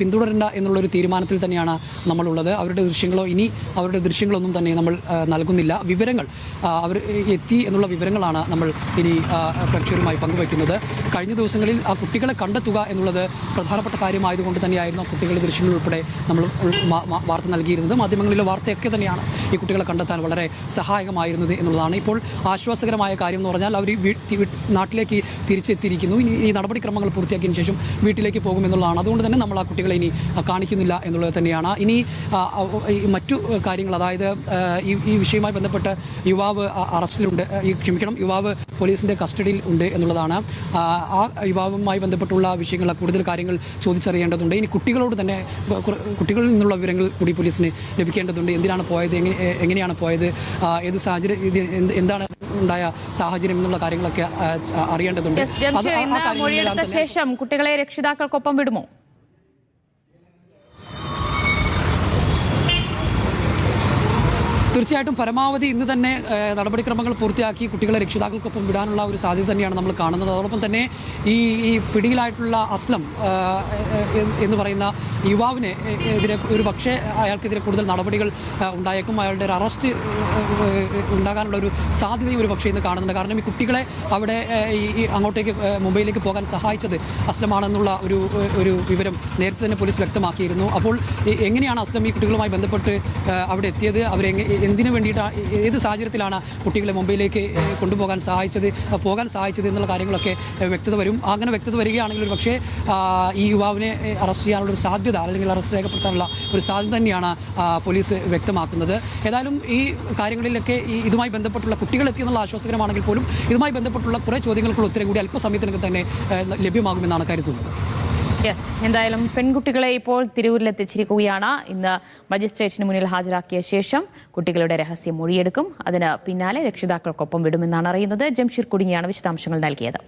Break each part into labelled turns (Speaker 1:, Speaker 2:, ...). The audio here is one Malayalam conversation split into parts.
Speaker 1: പിന്തുടരേണ്ട എന്നുള്ളൊരു തീരുമാനത്തിൽ തന്നെയാണ് നമ്മളുള്ളത്. അവരുടെ ദൃശ്യങ്ങളോ ഇനി അവരുടെ ദൃശ്യങ്ങളൊന്നും തന്നെ നമ്മൾ നൽകുന്നില്ല. വിവരങ്ങൾ അവർ എത്തി എന്നുള്ള വിവരങ്ങളാണ് നമ്മൾ ഇനി പ്രേക്ഷകരുമായി പങ്കുവയ്ക്കുന്നത്. കഴിഞ്ഞ ദിവസങ്ങളിൽ ആ കുട്ടികളെ കണ്ടെത്തുക എന്നുള്ളത് പ്രധാനപ്പെട്ട കാര്യമായതുകൊണ്ട് തന്നെയായിരുന്നു കുട്ടികളുടെ ദൃശ്യങ്ങൾ ഉൾപ്പെടെ നമ്മൾ വാർത്ത നൽകിയിരുന്നത്. മാധ്യമങ്ങളിലെ വാർത്തയൊക്കെ തന്നെയാണ് ഈ കുട്ടികളെ കണ്ടെത്താൻ വളരെ സഹായകമായിരുന്നത് എന്നുള്ളതാണ്. ഇപ്പോൾ ആശ്വാസകരമായ കാര്യം എന്ന് പറഞ്ഞാൽ അവർ നാട്ടിലേക്ക് തിരിച്ചെത്തിയിരിക്കുന്നു. ഇനി ഈ നടപടിക്രമങ്ങൾ പൂർത്തിയാക്കിയതിനു ശേഷം വീട്ടിലേക്ക് പോകുമെന്നുള്ളതാണ് അതുകൊണ്ട് തന്നെ നമ്മൾ ആ കുട്ടികളെ ഇനി കാണിക്കുന്നില്ല എന്നുള്ളത് തന്നെയാണ്. ഇനി മറ്റു കാര്യങ്ങൾ അതായത് ഈ ഈ വിഷയവുമായി ബന്ധപ്പെട്ട് യുവാവ് അറസ്റ്റിലുണ്ട്. ഈ ക്ഷമിക്കണം യുവാവ് പോലീസിന്റെ കസ്റ്റഡിയിൽ ഉണ്ട് എന്നുള്ളതാണ്. ആ, യുവാവുമായി ബന്ധപ്പെട്ടുള്ള വിഷയങ്ങൾ കൂടുതൽ കാര്യങ്ങൾ ചോദിച്ചറിയേണ്ടതുണ്ട്. ഇനി കുട്ടികളോട് തന്നെ കുട്ടികളിൽ നിന്നുള്ള വിവരങ്ങൾ കൂടി പോലീസിന് ലഭിക്കേണ്ടതുണ്ട്. എന്തിനാണ് പോയത്? എങ്ങനെയാണ് പോയത്? ഏത് സാഹചര്യം ഇത് എന്താണ് ഉണ്ടായ സാഹചര്യം എന്നുള്ള കാര്യങ്ങളൊക്കെ അറിയേണ്ടതുണ്ട്.
Speaker 2: ശേഷം കുട്ടികളെ രക്ഷിതാക്കൾക്കൊപ്പം വിടുമോ?
Speaker 1: തീർച്ചയായിട്ടും പരമാവധി ഇന്ന് തന്നെ നടപടിക്രമങ്ങൾ പൂർത്തിയാക്കി കുട്ടികളെ രക്ഷിതാക്കൾക്കൊപ്പം വിടാനുള്ള ഒരു സാധ്യത തന്നെയാണ് നമ്മൾ കാണുന്നത്. അതോടൊപ്പം തന്നെ ഈ ഈ പിടിയിലായിട്ടുള്ള അസ്ലം എന്ന് പറയുന്ന യുവാവിനെ എതിരെ ഒരു പക്ഷേ അയാൾക്കെതിരെ കൂടുതൽ നടപടികൾ ഉണ്ടായേക്കും. അയാളുടെ ഒരു അറസ്റ്റ് ഉണ്ടാകാനുള്ള ഒരു സാധ്യതയും ഒരു പക്ഷേ ഇന്ന് കാണുന്നുണ്ട്. കാരണം ഈ കുട്ടികളെ അവിടെ ഈ അങ്ങോട്ടേക്ക് മുംബൈയിലേക്ക് പോകാൻ സഹായിച്ചത് അസ്ലമാണെന്നുള്ള ഒരു ഒരു വിവരം നേരത്തെ തന്നെ പോലീസ് വ്യക്തമാക്കിയിരുന്നു. അപ്പോൾ എങ്ങനെയാണ് അസ്ലം ഈ കുട്ടികളുമായി ബന്ധപ്പെട്ട് അവിടെ എത്തിയത്? അവരെങ്ങനെ എന്തിനു വേണ്ടിയിട്ടാണ് ഏത് സാഹചര്യത്തിലാണ് കുട്ടികളെ മുംബൈയിലേക്ക് കൊണ്ടുപോകാൻ സഹായിച്ചത് പോകാൻ സഹായിച്ചത് എന്നുള്ള കാര്യങ്ങളൊക്കെ വ്യക്തത വരും. അങ്ങനെ വ്യക്തത വരികയാണെങ്കിൽ ഒരു പക്ഷേ ഈ യുവാവിനെ അറസ്റ്റ് ചെയ്യാനുള്ള ഒരു സാധ്യത അല്ലെങ്കിൽ അറസ്റ്റ് രേഖപ്പെടുത്താനുള്ള ഒരു സാധ്യത തന്നെയാണ് പോലീസ് വ്യക്തമാക്കുന്നത്. ഏതായാലും ഈ കാര്യങ്ങളിലൊക്കെ ഈ ഇതുമായി ബന്ധപ്പെട്ടുള്ള കുട്ടികൾ എത്തിയെന്നുള്ള ആശ്വാസകരമാണെങ്കിൽ പോലും ഇതുമായി ബന്ധപ്പെട്ടുള്ള കുറേ ചോദ്യങ്ങൾക്കുള്ള ഉത്തരം കൂടി അല്പസമയത്തിനൊക്കെ തന്നെ ലഭ്യമാകുമെന്നാണ് കരുതുന്നത്.
Speaker 2: യെസ് എന്തായാലും പെൺകുട്ടികളെ ഇപ്പോൾ തിരൂരിലെത്തിച്ചിരിക്കുകയാണ്. ഇന്ന് മജിസ്ട്രേറ്റിന് മുന്നിൽ ഹാജരാക്കിയ ശേഷം കുട്ടികളുടെ രഹസ്യം മൊഴിയെടുക്കും. അതിന് പിന്നാലെ രക്ഷിതാക്കൾക്കൊപ്പം വിടുമെന്നാണ് അറിയുന്നത്. ജംഷീർ കുടുങ്ങിയാണ് വിശദാംശങ്ങൾ നൽകിയത്.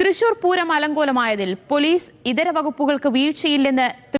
Speaker 2: തൃശൂർ പൂരം അലങ്കോലമായതിൽ പോലീസ് ഇതര വകുപ്പുകൾക്ക് വീഴ്ചയില്ലെന്ന്